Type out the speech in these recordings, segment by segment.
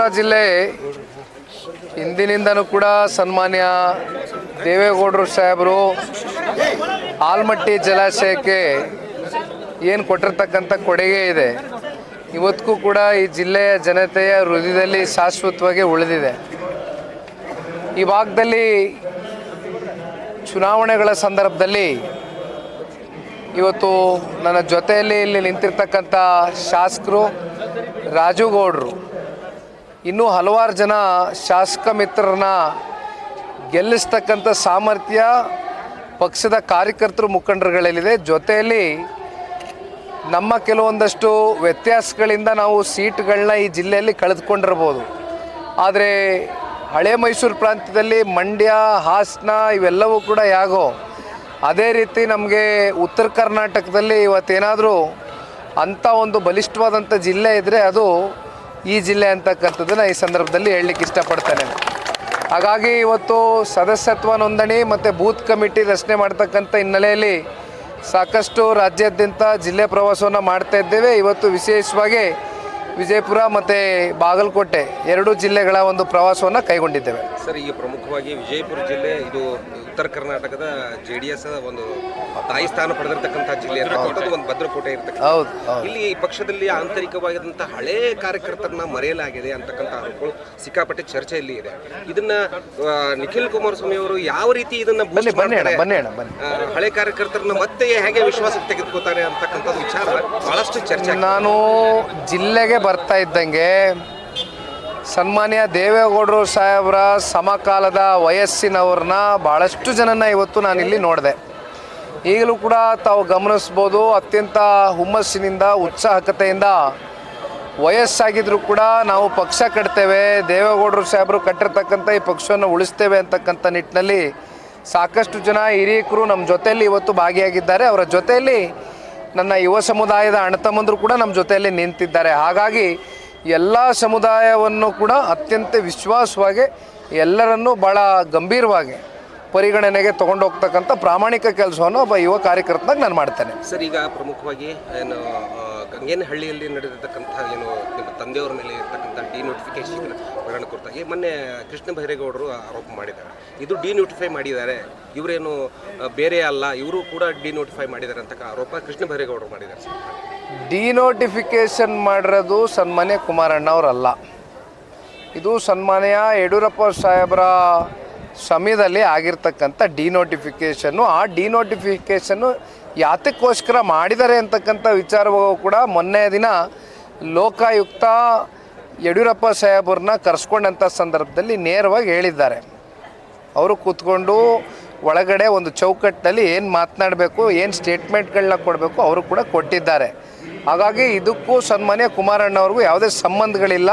ಚಿಕ್ಕಬಳ್ಳಾಪುರ ಜಿಲ್ಲೆ ಹಿಂದಿನಿಂದನೂ ಕೂಡ ಸನ್ಮಾನ್ಯ ದೇವೇಗೌಡರು ಸಾಹೇಬರು ಆಲ್ಮಟ್ಟಿ ಜಲಾಶಯಕ್ಕೆ ಏನು ಕೊಟ್ಟಿರ್ತಕ್ಕಂಥ ಕೊಡುಗೆ ಇದೆ. ಇವತ್ತಿಗೂ ಕೂಡ ಈ ಜಿಲ್ಲೆಯ ಜನತೆಯ ಹೃದಯದಲ್ಲಿ ಶಾಶ್ವತವಾಗಿ ಉಳಿದಿದೆ. ಈ ಭಾಗದಲ್ಲಿ ಚುನಾವಣೆಗಳ ಸಂದರ್ಭದಲ್ಲಿ ಇವತ್ತು ನನ್ನ ಜೊತೆಯಲ್ಲಿ ಇಲ್ಲಿ ನಿಂತಿರ್ತಕ್ಕಂಥ ಶಾಸಕರು ರಾಜು ಗೌಡ್ರು. ಇನ್ನೂ ಹಲವಾರು ಜನ ಶಾಸಕ ಮಿತ್ರರನ್ನ ಗೆಲ್ಲಿಸ್ತಕ್ಕಂಥ ಸಾಮರ್ಥ್ಯ ಪಕ್ಷದ ಕಾರ್ಯಕರ್ತರು ಮುಖಂಡರುಗಳಲ್ಲಿದೆ. ಜೊತೆಯಲ್ಲಿ ನಮ್ಮ ಕೆಲವೊಂದಷ್ಟು ವ್ಯತ್ಯಾಸಗಳಿಂದ ನಾವು ಸೀಟ್ಗಳನ್ನ ಈ ಜಿಲ್ಲೆಯಲ್ಲಿ ಕಳೆದುಕೊಂಡಿರ್ಬೋದು ಆದರೆ ಹಳೆ ಮೈಸೂರು ಪ್ರಾಂತ್ಯದಲ್ಲಿ ಮಂಡ್ಯ, ಹಾಸನ ಇವೆಲ್ಲವೂ ಕೂಡ ಯಾಗೋ. ಅದೇ ರೀತಿ ನಮಗೆ ಉತ್ತರ ಕರ್ನಾಟಕದಲ್ಲಿ ಇವತ್ತೇನಾದರೂ ಅಂಥ ಒಂದು ಬಲಿಷ್ಠವಾದಂಥ ಜಿಲ್ಲೆ ಇದ್ದರೆ ಅದು ಈ ಜಿಲ್ಲೆ ಅಂತಕ್ಕಂಥದ್ದನ್ನು ಈ ಸಂದರ್ಭದಲ್ಲಿ ಹೇಳಲಿಕ್ಕೆ ಇಷ್ಟಪಡ್ತೇನೆ. ಹಾಗಾಗಿ ಇವತ್ತು ಸದಸ್ಯತ್ವ ನೋಂದಣಿ ಮತ್ತು ಬೂತ್ ಕಮಿಟಿ ರಚನೆ ಮಾಡ್ತಕ್ಕಂಥ ಹಿನ್ನೆಲೆಯಲ್ಲಿ ಸಾಕಷ್ಟು ರಾಜ್ಯಾದ್ಯಂತ ಜಿಲ್ಲೆ ಪ್ರವಾಸವನ್ನು ಮಾಡ್ತಾ ಇದ್ದೇವೆ. ಇವತ್ತು ವಿಶೇಷವಾಗಿ ವಿಜಯಪುರ ಮತ್ತು ಬಾಗಲಕೋಟೆ ಎರಡೂ ಜಿಲ್ಲೆಗಳ ಒಂದು ಪ್ರವಾಸವನ್ನು ಕೈಗೊಂಡಿದ್ದೇವೆ. ಸರ್ ಈಗ ಪ್ರಮುಖವಾಗಿ ವಿಜಯಪುರ ಜಿಲ್ಲೆ ಇದು ಉತ್ತರ ಕರ್ನಾಟಕದ ಜೆ ಡಿ ಎಸ್ ಒಂದು ತಾಯಿ ಸ್ಥಾನ ಪಡೆದಿರ್ತಕ್ಕಂಥ ಜಿಲ್ಲೆ ಒಂದು ಭದ್ರಕೋಟೆ ಇರ್ತಕ್ಕಂಥ. ಹೌದು ಇಲ್ಲಿ ಇಲ್ಲಿ ಪಕ್ಷದಲ್ಲಿ ಆಂತರಿಕವಾಗಿದ್ದಂಥ ಹಳೆ ಕಾರ್ಯಕರ್ತರನ್ನ ಮರೆಯಲಾಗಿದೆ ಅಂತಕ್ಕಂಥ ಆರೋಪಗಳು ಸಿಕ್ಕಾಪಟ್ಟೆ ಚರ್ಚೆಯಲ್ಲಿ ಇದೆ. ಇದನ್ನ ನಿಖಿಲ್ ಕುಮಾರಸ್ವಾಮಿ ಅವರು ಯಾವ ರೀತಿ ಇದನ್ನ ಬನ್ನಿ ಬನ್ನಿ ಬನ್ನಿ ಹಳೆ ಕಾರ್ಯಕರ್ತರನ್ನ ಮತ್ತೆ ಹೇಗೆ ವಿಶ್ವಾಸಕ್ಕೆ ತೆಗೆದುಕೋತಾರೆ ಅಂತಕ್ಕಂಥ ವಿಚಾರ ಬಹಳಷ್ಟು ಚರ್ಚೆ ನಾನು ಜಿಲ್ಲೆಗೆ ಬರ್ತಾ ಇದ್ದಂಗೆ ಸನ್ಮಾನ್ಯ ದೇವೇಗೌಡರು ಸಾಹೇಬರ ಸಮಕಾಲದ ವಯಸ್ಸಿನವ್ರನ್ನ ಭಾಳಷ್ಟು ಜನನ ಇವತ್ತು ನಾನಿಲ್ಲಿ ನೋಡಿದೆ. ಈಗಲೂ ಕೂಡ ತಾವು ಗಮನಿಸ್ಬೋದು, ಅತ್ಯಂತ ಹುಮ್ಮಸ್ಸಿನಿಂದ, ಉತ್ಸಾಹಕತೆಯಿಂದ ವಯಸ್ಸಾಗಿದ್ರೂ ಕೂಡ ನಾವು ಪಕ್ಷ ಕಟ್ತೇವೆ, ದೇವೇಗೌಡರು ಸಾಹೇಬರು ಕಟ್ಟಿರ್ತಕ್ಕಂಥ ಈ ಪಕ್ಷವನ್ನು ಉಳಿಸ್ತೇವೆ ಅಂತಕ್ಕಂಥ ನಿಟ್ಟಿನಲ್ಲಿ ಸಾಕಷ್ಟು ಜನ ಹಿರಿಯಕರು ನಮ್ಮ ಜೊತೆಯಲ್ಲಿ ಇವತ್ತು ಭಾಗಿಯಾಗಿದ್ದಾರೆ. ಅವರ ಜೊತೆಯಲ್ಲಿ ನನ್ನ ಯುವ ಸಮುದಾಯದ ಅಣ್ಣತಮ್ಮಂದರು ಕೂಡ ನಮ್ಮ ಜೊತೆಯಲ್ಲಿ ನಿಂತಿದ್ದಾರೆ. ಹಾಗಾಗಿ ಎಲ್ಲ ಸಮುದಾಯವನ್ನು ಕೂಡ ಅತ್ಯಂತ ವಿಶ್ವಾಸವಾಗಿ ಎಲ್ಲರನ್ನೂ ಭಾಳ ಗಂಭೀರವಾಗಿ ಪರಿಗಣನೆಗೆ ತಗೊಂಡೋಗ್ತಕ್ಕಂಥ ಪ್ರಾಮಾಣಿಕ ಕೆಲಸವನ್ನು ಒಬ್ಬ ಯುವ ಕಾರ್ಯಕರ್ತನಾಗಿ ನಾನು ಮಾಡ್ತೇನೆ. ಸರ್, ಈಗ ಪ್ರಮುಖವಾಗಿ ಏನು ಗಂಗೇನಹಳ್ಳಿಯಲ್ಲಿ ನಡೆದಿರ್ತಕ್ಕಂಥ ಏನು ನಿಮ್ಮ ತಂದೆಯವರ ಮೇಲೆ ಇರ್ತಕ್ಕಂಥ ಡಿನೋಟಿಫಿಕೇಶನ್ ಪ್ರಕರಣ ಕುರಿತಾಗಿ ಮೊನ್ನೆ ಕೃಷ್ಣ ಬೈರೇಗೌಡರು ಆರೋಪ ಮಾಡಿದ್ದಾರೆ. ಇದು ಡಿನೋಟಿಫೈ ಮಾಡಿದ್ದಾರೆ. ಇವರೇನು ಬೇರೆ ಅಲ್ಲ, ಇವರು ಕೂಡ ಡಿನೋಟಿಫೈ ಮಾಡಿದ್ದಾರೆ ಅಂತ ಆರೋಪ ಕೃಷ್ಣ ಬೈರೇಗೌಡರು ಮಾಡಿದ್ದಾರೆ. ಡಿನೋಟಿಫಿಕೇಶನ್ ಮಾಡಿರೋದು ಸನ್ಮಾನ್ಯ ಕುಮಾರಣ್ಣವರಲ್ಲ ಇದು ಸನ್ಮಾನ್ಯ ಯಡಿಯೂರಪ್ಪ ಸಾಹೇಬರ ಸಮಯದಲ್ಲಿ ಆಗಿರ್ತಕ್ಕಂಥ ಡಿನೋಟಿಫಿಕೇಷನ್ನು. ಆ ಡಿನೋಟಿಫಿಕೇಷನ್ನು ಯಾತಕ್ಕೋಸ್ಕರ ಮಾಡಿದ್ದಾರೆ ಅಂತಕ್ಕಂಥ ವಿಚಾರವೂ ಕೂಡ ಮೊನ್ನೆ ದಿನ ಲೋಕಾಯುಕ್ತ ಯಡಿಯೂರಪ್ಪ ಸಾಹೇಬ್ರನ್ನ ಕರೆಸ್ಕೊಂಡಂಥ ಸಂದರ್ಭದಲ್ಲಿ ನೇರವಾಗಿ ಹೇಳಿದ್ದಾರೆ. ಅವರು ಕೂತ್ಕೊಂಡು ಒಳಗಡೆ ಒಂದು ಚೌಕಟ್ಟಿನಲ್ಲಿ ಏನು ಮಾತನಾಡಬೇಕು, ಏನು ಸ್ಟೇಟ್ಮೆಂಟ್ಗಳನ್ನ ಕೊಡಬೇಕು ಅವರು ಕೂಡ ಕೊಟ್ಟಿದ್ದಾರೆ. ಹಾಗಾಗಿ ಇದಕ್ಕೂ ಸನ್ಮಾನ್ಯ ಕುಮಾರಣ್ಣವ್ರಿಗೂ ಯಾವುದೇ ಸಂಬಂಧಗಳಿಲ್ಲ.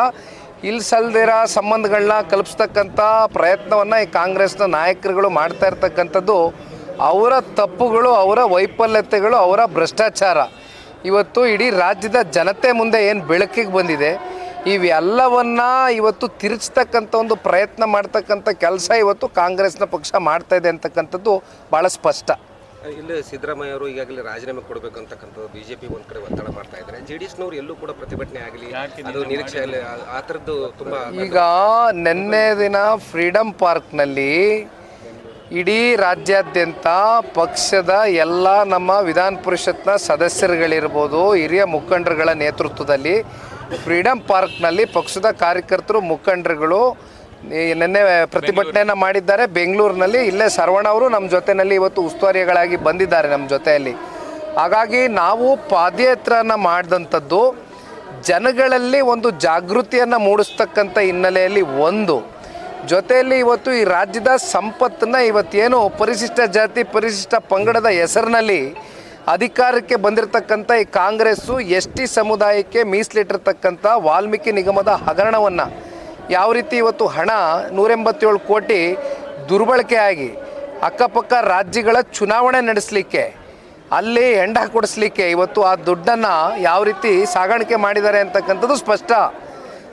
ಇಲ್ಲಿ ಸಲ್ದಿರ ಸಂಬಂಧಗಳನ್ನ ಕಲ್ಪಿಸ್ತಕ್ಕಂಥ ಪ್ರಯತ್ನವನ್ನು ಈ ಕಾಂಗ್ರೆಸ್ನ ನಾಯಕರುಗಳು ಮಾಡ್ತಾ ಇರ್ತಕ್ಕಂಥದ್ದು ಅವರ ತಪ್ಪುಗಳು, ಅವರ ವೈಫಲ್ಯತೆಗಳು, ಅವರ ಭ್ರಷ್ಟಾಚಾರ. ಇವತ್ತು ಇಡೀ ರಾಜ್ಯದ ಜನತೆ ಮುಂದೆ ಏನು ಬೆಳಕಿಗೆ ಬಂದಿದೆ ಇವೆಲ್ಲವನ್ನ ಇವತ್ತು ತಿರುಚ್ತಕ್ಕಂಥ ಒಂದು ಪ್ರಯತ್ನ ಮಾಡ್ತಕ್ಕಂಥ ಕೆಲಸ ಇವತ್ತು ಕಾಂಗ್ರೆಸ್ನ ಪಕ್ಷ ಮಾಡ್ತಾ ಇದೆ ಅಂತಕ್ಕಂಥದ್ದು ಭಾಳ ಸ್ಪಷ್ಟ. ಇಲ್ಲಿ ಸಿದ್ದರಾಮಯ್ಯ ಅವರು ಈಗಾಗಲೇ ರಾಜೀನಾಮೆ ಕೊಡಬೇಕು ಅಂತಕ್ಕಂಥದ್ದು ಬಿಜೆಪಿ ಒಂದ್ ಕಡೆ ಒತ್ತಡ ಮಾಡ್ತಾ ಇದ್ದಾರೆ. ಜೆ ಡಿ ಎಸ್ನವರು ಎಲ್ಲೂ ಕೂಡ ಪ್ರತಿಭಟನೆ ಆಗಲಿ ಅದು ನಿರೀಕ್ಷೆಯಲ್ಲಿ ಆ- ಆ ಥರದ್ದು ತುಂಬಾ ಈಗ ನಿನ್ನೆ ದಿನ ಫ್ರೀಡಮ್ ಪಾರ್ಕ್ನಲ್ಲಿ ಇಡೀ ರಾಜ್ಯಾದ್ಯಂತ ಪಕ್ಷದ ಎಲ್ಲ ನಮ್ಮ ವಿಧಾನ ಪರಿಷತ್ನ ಸದಸ್ಯರುಗಳಿರ್ಬೋದು ಹಿರಿಯ ಮುಖಂಡರುಗಳ ನೇತೃತ್ವದಲ್ಲಿ ಫ್ರೀಡಮ್ ಪಾರ್ಕ್ನಲ್ಲಿ ಪಕ್ಷದ ಕಾರ್ಯಕರ್ತರು, ಮುಖಂಡರುಗಳು ನಿನ್ನೆ ಪ್ರತಿಭಟನೆಯನ್ನು ಮಾಡಿದ್ದಾರೆ. ಬೆಂಗಳೂರಿನಲ್ಲಿ ಇಲ್ಲೇ ಶರವಣ ಅವರು ನಮ್ಮ ಜೊತೆಯಲ್ಲಿ ಇವತ್ತು ಉಸ್ತುವಾರಿಗಳಾಗಿ ಬಂದಿದ್ದಾರೆ ನಮ್ಮ ಜೊತೆಯಲ್ಲಿ. ಹಾಗಾಗಿ ನಾವು ಪಾದಯಾತ್ರೆಯನ್ನು ಮಾಡಿದಂಥದ್ದು ಜನಗಳಲ್ಲಿ ಒಂದು ಜಾಗೃತಿಯನ್ನು ಮೂಡಿಸ್ತಕ್ಕಂಥ ಹಿನ್ನೆಲೆಯಲ್ಲಿ ಒಂದು. ಜೊತೆಯಲ್ಲಿ ಇವತ್ತು ಈ ರಾಜ್ಯದ ಸಂಪತ್ತನ್ನು ಇವತ್ತೇನು ಪರಿಶಿಷ್ಟ ಜಾತಿ, ಪರಿಶಿಷ್ಟ ಪಂಗಡದ ಹೆಸರಿನಲ್ಲಿ ಅಧಿಕಾರಕ್ಕೆ ಬಂದಿರತಕ್ಕಂಥ ಈ ಕಾಂಗ್ರೆಸ್ಸು ಎಸ್ ಟಿ ಸಮುದಾಯಕ್ಕೆ ಮೀಸಲಿಟ್ಟಿರ್ತಕ್ಕಂಥ ವಾಲ್ಮೀಕಿ ನಿಗಮದ ಹಗರಣವನ್ನು ಯಾವ ರೀತಿ ಇವತ್ತು ಹಣ ನೂರೆಂಬತ್ತೇಳು ಕೋಟಿ ದುರ್ಬಳಕೆ ಆಗಿ ಅಕ್ಕಪಕ್ಕ ರಾಜ್ಯಗಳ ಚುನಾವಣೆ ನಡೆಸಲಿಕ್ಕೆ, ಅಲ್ಲಿ ಹೆಂಡ ಕೊಡಿಸ್ಲಿಕ್ಕೆ ಇವತ್ತು ಆ ದುಡ್ಡನ್ನು ಯಾವ ರೀತಿ ಸಾಗಾಣಿಕೆ ಮಾಡಿದ್ದಾರೆ ಅಂತಕ್ಕಂಥದ್ದು ಸ್ಪಷ್ಟ.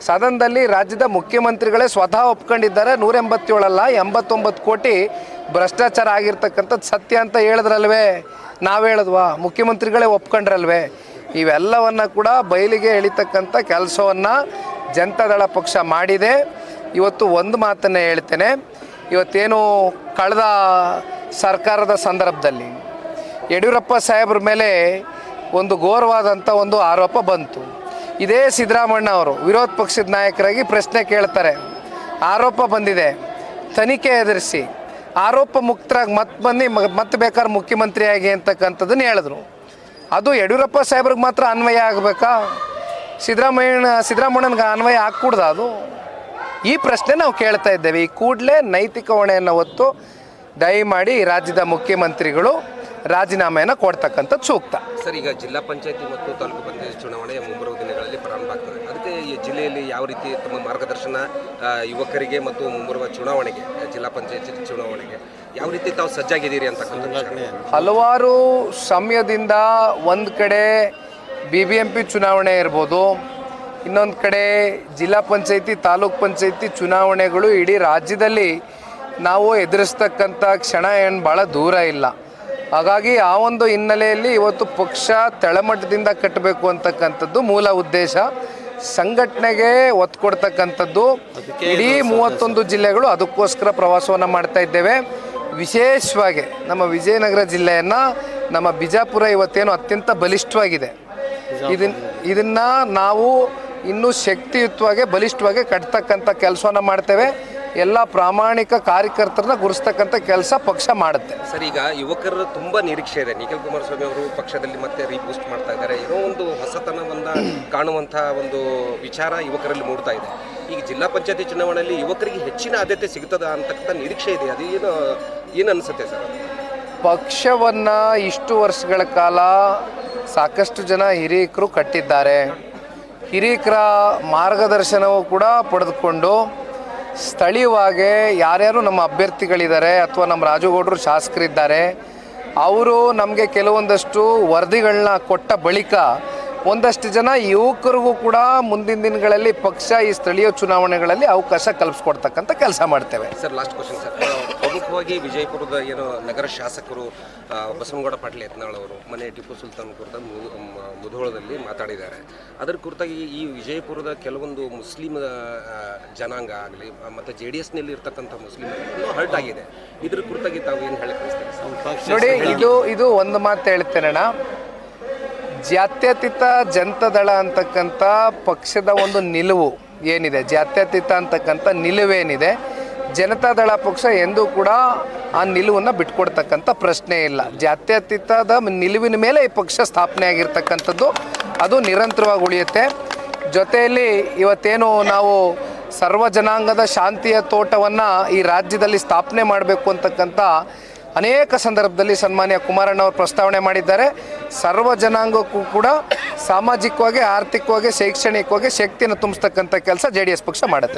ಸದನದಲ್ಲಿ ರಾಜ್ಯದ ಮುಖ್ಯಮಂತ್ರಿಗಳೇ ಸ್ವತಃ ಒಪ್ಕೊಂಡಿದ್ದಾರೆ. ನೂರ ಎಂಬತ್ತೇಳಲ್ಲ ಎಂಬತ್ತೊಂಬತ್ತು ಕೋಟಿ ಭ್ರಷ್ಟಾಚಾರ ಆಗಿರ್ತಕ್ಕಂಥದ್ದು ಸತ್ಯ ಅಂತ ಹೇಳಿದ್ರಲ್ವೇ? ನಾವು ಹೇಳಿದ್ವಾ? ಮುಖ್ಯಮಂತ್ರಿಗಳೇ ಒಪ್ಕೊಂಡ್ರಲ್ವೇ? ಇವೆಲ್ಲವನ್ನು ಕೂಡ ಬಯಲಿಗೆ ಎಳಿತಕ್ಕಂಥ ಕೆಲಸವನ್ನು ಜನತಾದಳ ಪಕ್ಷ ಮಾಡಿದೆ. ಇವತ್ತು ಒಂದು ಮಾತನ್ನು ಹೇಳ್ತೇನೆ. ಇವತ್ತೇನು ಕಳೆದ ಸರ್ಕಾರದ ಸಂದರ್ಭದಲ್ಲಿ ಯಡಿಯೂರಪ್ಪ ಸಾಹೇಬ್ರ ಮೇಲೆ ಒಂದು ಘೋರವಾದಂಥ ಒಂದು ಆರೋಪ ಬಂತು. ಇದೇ ಸಿದ್ದರಾಮಣ್ಣ ಅವರು ವಿರೋಧ ಪಕ್ಷದ ನಾಯಕರಾಗಿ ಪ್ರಶ್ನೆ ಕೇಳ್ತಾರೆ. ಆರೋಪ ಬಂದಿದೆ. ತನಿಖೆ ಎದುರಿಸಿ. ಆರೋಪ ಮುಕ್ತರಾಗಿ ಮತ್ತೆ ಬಂದು ಮತ್ತೆ ಬೇಕಾದ್ರೆ ಮುಖ್ಯಮಂತ್ರಿಯಾಗಿ ಅಂತಕ್ಕಂಥದ್ದನ್ನು ಹೇಳಿದ್ರು. ಅದು ಯಡಿಯೂರಪ್ಪ ಸಾಹೇಬ್ರಿಗೆ ಮಾತ್ರ ಅನ್ವಯ ಆಗಬೇಕಾ? ಸಿದ್ದರಾಮಯ್ಯ ಸಿದ್ದರಾಮಣ್ಣನಿಗೆ ಅನ್ವಯ ಆಗ್ಕೂಡ್ದ ಅದು? ಈ ಪ್ರಶ್ನೆ ನಾವು ಕೇಳ್ತಾ ಇದ್ದೇವೆ. ಈ ಕೂಡಲೇ ನೈತಿಕ ಹೊಣೆಯನ್ನು ಹೊತ್ತು ದಯಮಾಡಿ ರಾಜ್ಯದ ಮುಖ್ಯಮಂತ್ರಿಗಳು ರಾಜೀನಾಮೆಯನ್ನು ಕೊಡ್ತಕ್ಕಂಥದ್ದು ಸೂಕ್ತ. ಸರ್ ಈಗ ಜಿಲ್ಲಾ ಪಂಚಾಯತಿ ಮತ್ತು ತಾಲೂಕು ಪಂಚಾಯತ್ ಚುನಾವಣೆ ಮುಂಬರುವ ದಿನಗಳಲ್ಲಿ ಪ್ರಾರಂಭ ಆಗ್ತದೆ ಅದಕ್ಕೆ ಈ ಜಿಲ್ಲೆಯಲ್ಲಿ ಯಾವ ರೀತಿ ತಮ್ಮ ಮಾರ್ಗದರ್ಶನ ಯುವಕರಿಗೆ ಮತ್ತು ಮುಂಬರುವ ಚುನಾವಣೆಗೆ ಜಿಲ್ಲಾ ಪಂಚಾಯತ್ ಚುನಾವಣೆಗೆ ಯಾವ ರೀತಿ ತಾವು ಸಜ್ಜಾಗಿದ್ದೀರಿ ಅಂತಕ್ಕಂಥ. ಹಲವಾರು ಸಮಯದಿಂದ ಒಂದು ಕಡೆ ಬಿ ಬಿ ಎಂ ಪಿ ಚುನಾವಣೆ ಇರ್ಬೋದು ಇನ್ನೊಂದು ಕಡೆ ಜಿಲ್ಲಾ ಪಂಚಾಯತಿ ತಾಲೂಕ್ ಪಂಚಾಯತಿ ಚುನಾವಣೆಗಳು ಇಡೀ ರಾಜ್ಯದಲ್ಲಿ ನಾವು ಎದುರಿಸ್ತಕ್ಕಂಥ ಕ್ಷಣ ಏನು ಭಾಳ ದೂರ ಇಲ್ಲ. ಹಾಗಾಗಿ ಆ ಒಂದು ಹಿನ್ನೆಲೆಯಲ್ಲಿ ಇವತ್ತು ಪಕ್ಷ ತಳಮಟ್ಟದಿಂದ ಕಟ್ಟಬೇಕು ಅಂತಕ್ಕಂಥದ್ದು ಮೂಲ ಉದ್ದೇಶ. ಸಂಘಟನೆಗೆ ಒತ್ತು ಕೊಡ್ತಕ್ಕಂಥದ್ದು ಇಡೀ ಮೂವತ್ತೊಂದು ಜಿಲ್ಲೆಗಳು ಅದಕ್ಕೋಸ್ಕರ ಪ್ರವಾಸವನ್ನು ಮಾಡ್ತಾ ಇದ್ದೇವೆ. ವಿಶೇಷವಾಗಿ ನಮ್ಮ ವಿಜಯನಗರ ಜಿಲ್ಲೆಯನ್ನು ನಮ್ಮ ಬಿಜಾಪುರ ಇವತ್ತೇನು ಅತ್ಯಂತ ಬಲಿಷ್ಠವಾಗಿದೆ. ಇದನ್ ಇದನ್ನು ನಾವು ಇನ್ನೂ ಶಕ್ತಿಯುತವಾಗಿ ಬಲಿಷ್ಠವಾಗಿ ಕಟ್ತಕ್ಕಂಥ ಕೆಲಸವನ್ನು ಮಾಡ್ತೇವೆ. ಎಲ್ಲ ಪ್ರಾಮಾಣಿಕ ಕಾರ್ಯಕರ್ತರನ್ನ ಗುರುಸ್ತಕ್ಕಂಥ ಕೆಲಸ ಪಕ್ಷ ಮಾಡುತ್ತೆ. ಸರ್ ಈಗ ಯುವಕರ ತುಂಬಾ ನಿರೀಕ್ಷೆ ಇದೆ. ನಿಖಿಲ್ ಕುಮಾರಸ್ವಾಮಿ ಅವರು ಪಕ್ಷದಲ್ಲಿ ಮತ್ತೆ ರೀಬೂಸ್ಟ್ ಮಾಡ್ತಾ ಇದ್ದಾರೆ. ಏನೋ ಒಂದು ಹೊಸತನವನ್ನ ಕಾಣುವಂತಹ ಒಂದು ವಿಚಾರ ಯುವಕರಲ್ಲಿ ಮೂಡ್ತಾ ಇದೆ. ಈಗ ಜಿಲ್ಲಾ ಪಂಚಾಯತಿ ಚುನಾವಣೆಯಲ್ಲಿ ಯುವಕರಿಗೆ ಹೆಚ್ಚಿನ ಆದ್ಯತೆ ಸಿಗ್ತದ ಅಂತಕ್ಕಂಥ ನಿರೀಕ್ಷೆ ಇದೆ. ಅದು ಏನು ಏನು ಅನಿಸುತ್ತೆ ಸರ್ ಪಕ್ಷವನ್ನ ಪಕ್ಷವನ್ನು ಇಷ್ಟು ವರ್ಷಗಳ ಕಾಲ ಸಾಕಷ್ಟು ಜನ ಹಿರಿಯಕರು ಕಟ್ಟಿದ್ದಾರೆ. ಹಿರಿಯಕರ ಮಾರ್ಗದರ್ಶನವೂ ಕೂಡ ಪಡೆದುಕೊಂಡು ಸ್ಥಳೀಯವಾಗಿ ಯಾರ್ಯಾರು ನಮ್ಮ ಅಭ್ಯರ್ಥಿಗಳಿದ್ದಾರೆ ಅಥವಾ ನಮ್ಮ ರಾಜುಗೌಡರು ಶಾಸಕರಿದ್ದಾರೆ ಅವರು ನಮಗೆ ಕೆಲವೊಂದಷ್ಟು ವರದಿಗಳನ್ನ ಕೊಟ್ಟ ಬಳಿಕ ಒಂದಷ್ಟು ಜನ ಯುವಕರಿಗೂ ಕೂಡ ಮುಂದಿನ ದಿನಗಳಲ್ಲಿ ಪಕ್ಷ ಈ ಸ್ಥಳೀಯ ಚುನಾವಣೆಗಳಲ್ಲಿ ಅವಕಾಶ ಕಲ್ಪಿಸ್ಕೊಡ್ತಕ್ಕಂಥ ಕೆಲಸ ಮಾಡ್ತೇವೆ. ಸರ್ ಲಾಸ್ಟ್ ಕ್ವಶನ್ ಸರ್ ಪ್ರಮುಖವಾಗಿ ವಿಜಯಪುರದ ಏನು ನಗರ ಶಾಸಕರು ಬಸವನಗೌಡ ಪಾಟೀಲ್ ಯತ್ನಾಳ್ ಅವರು ಮನೆ ಟಿಪ್ಪು ಸುಲ್ತಾನ್ ಕುರಿತ ಮುಧೋಳದಲ್ಲಿ ಮಾತಾಡಿದ್ದಾರೆ. ಅದರ ಕುರಿತಾಗಿ ಈ ವಿಜಯಪುರದ ಕೆಲವೊಂದು ಮುಸ್ಲಿಂ ಜನಾಂಗ ಆಗಲಿ ಮತ್ತು ಜೆ ಡಿ ಎಸ್ನಲ್ಲಿ ಇರ್ತಕ್ಕಂಥ ಮುಸ್ಲಿಂ ಹರ್ಟ್ ಆಗಿದೆ. ಇದ್ರ ಕುರಿತಾಗಿ ತಾವು ಏನು ಹೇಳಿ ಬಯಸ್ತೀರಿ ನೋಡಿ ಇದು ಇದು ಒಂದು ಮಾತು ಹೇಳ್ತೇನಣ್ಣ ಜಾತ್ಯತೀತ ಜನತಾದಳ ಅಂತಕ್ಕಂಥ ಪಕ್ಷದ ಒಂದು ನಿಲುವು ಏನಿದೆ? ಜಾತ್ಯತೀತ ಅಂತಕ್ಕಂಥ ನಿಲುವೇನಿದೆ? ಜನತಾದಳ ಪಕ್ಷ ಎಂದೂ ಕೂಡ ಆ ನಿಲುವನ್ನು ಬಿಟ್ಕೊಡ್ತಕ್ಕಂಥ ಪ್ರಶ್ನೆ ಇಲ್ಲ. ಜಾತ್ಯತೀತದ ನಿಲುವಿನ ಮೇಲೆ ಈ ಪಕ್ಷ ಸ್ಥಾಪನೆ ಆಗಿರ್ತಕ್ಕಂಥದ್ದು ಅದು ನಿರಂತರವಾಗಿ ಉಳಿಯುತ್ತೆ. ಜೊತೆಯಲ್ಲಿ ಇವತ್ತೇನು ನಾವು ಸರ್ವ ಜನಾಂಗದ ಶಾಂತಿಯ ತೋಟವನ್ನು ಈ ರಾಜ್ಯದಲ್ಲಿ ಸ್ಥಾಪನೆ ಮಾಡಬೇಕು ಅಂತಕ್ಕಂಥ ಅನೇಕ ಸಂದರ್ಭದಲ್ಲಿ ಸನ್ಮಾನ್ಯ ಕುಮಾರಣ್ಣ ಅವರು ಪ್ರಸ್ತಾವನೆ ಮಾಡಿದ್ದಾರೆ. ಸರ್ವ ಜನಾಂಗಕ್ಕೂ ಕೂಡ ಸಾಮಾಜಿಕವಾಗಿ, ಆರ್ಥಿಕವಾಗಿ, ಶೈಕ್ಷಣಿಕವಾಗಿ ಶಕ್ತಿಯನ್ನು ತುಂಬಿಸ್ತಕ್ಕಂಥ ಕೆಲಸ ಜೆ ಪಕ್ಷ ಮಾಡುತ್ತೆ.